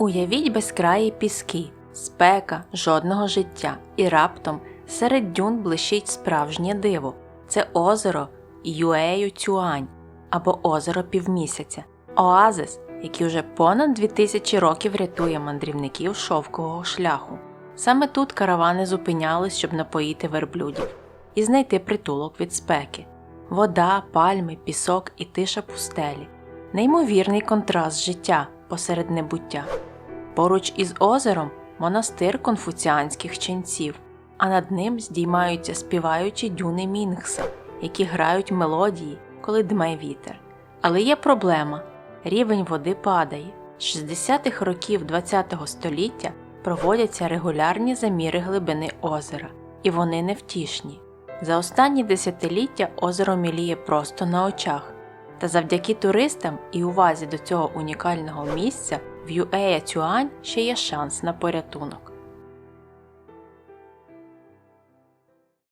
Уявіть безкраї піски, спека, жодного життя, і раптом серед дюн блищить справжнє диво. Це озеро Юею Цюань або озеро Півмісяця, оазис, який вже понад 2000 років рятує мандрівників шовкового шляху. Саме тут каравани зупинялись, щоб напоїти верблюдів і знайти притулок від спеки. Вода, пальми, пісок і тиша пустелі. Неймовірний контраст життя посеред небуття. Поруч із озером монастир конфуціанських ченців, а над ним здіймаються співаючі дюни Мінгса, які грають мелодії, коли дме вітер. Але є проблема рівень води падає. З 60-х років ХХ століття проводяться регулярні заміри глибини озера, і вони невтішні. За останні десятиліття озеро міліє просто на очах. Та завдяки туристам і увазі до цього унікального місця в Юея Цюань ще є шанс на порятунок.